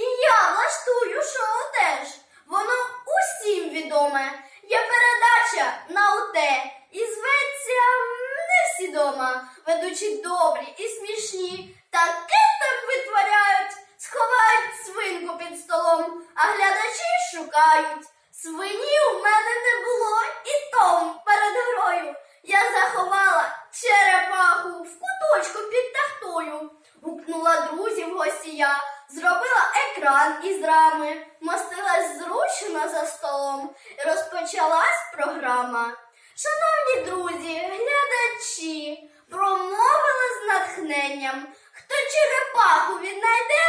І я влаштую шоу теж. Воно усім відоме. Є передача на УТ. І зветься не всі дома. Ведучі добрі і смішні. Таке там витворяють, сховають свинку під столом, а глядачі шукають. Свині у мене не було і том перед грою. Я заховала черепаху в Гукнула друзів гості я, зробила екран із рами, мостилась зручно за столом, розпочалась програма. Шановні друзі, глядачі, промовила з натхненням. Хто черепаху віднайде,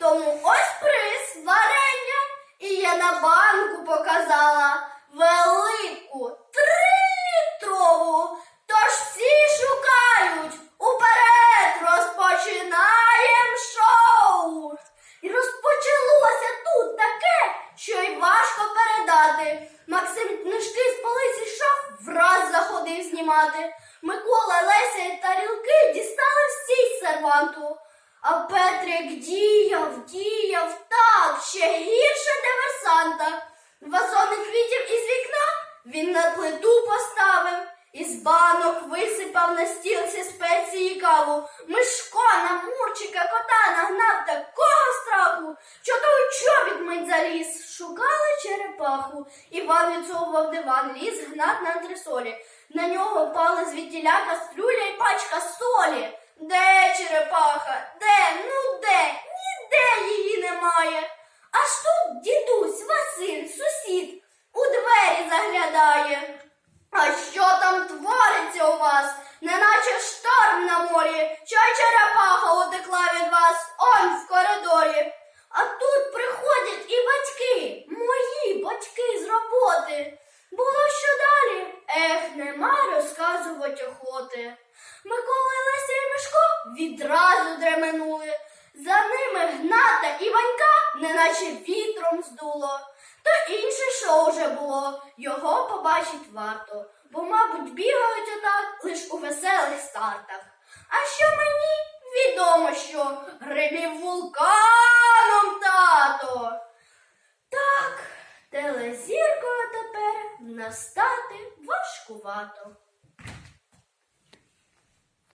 тому ось приз варення. І я на банку показала велику трилітрову. Тож всі шукають. Уперед розпочинаєм шоу. І розпочалося тут таке, що й важко передати. Максим книжки з полиці шаф враз заходив знімати. Микола, Леся і тарілки дістали всі серванту. А Петрик діяв, діяв так, ще гірше диверсанта. Вазони квітів із вікна він на плиту поставив, із банок висипав на стілці спеції каву. Мишко на мурчика кота нагнав такого страху, що той чобіт мить заліз. Шукали черепаху. Іван відсовував диван, ліз гнат на антресолі. На нього впали звідтіля кастрюля і пачка солі. Де черепаха? Де? Ну де? Ніде її немає. Аж тут дідусь, Василь, сусід, у двері заглядає. А що там твориться у вас? Неначе шторм на морі, що черепаха утекла від вас он в коридорі. А тут приходять і батьки, мої батьки з роботи. Було що далі? Ех, нема охоти. Микола, Леся і Мишко відразу дременули. За ними гната і ванька, неначе вітром здуло. То інше шоу вже було, його побачить варто, бо, мабуть, бігають отак лиш у веселих стартах. А що мені відомо, що грибів вулканом тато. Так, телезіркою тепер настати важкувато.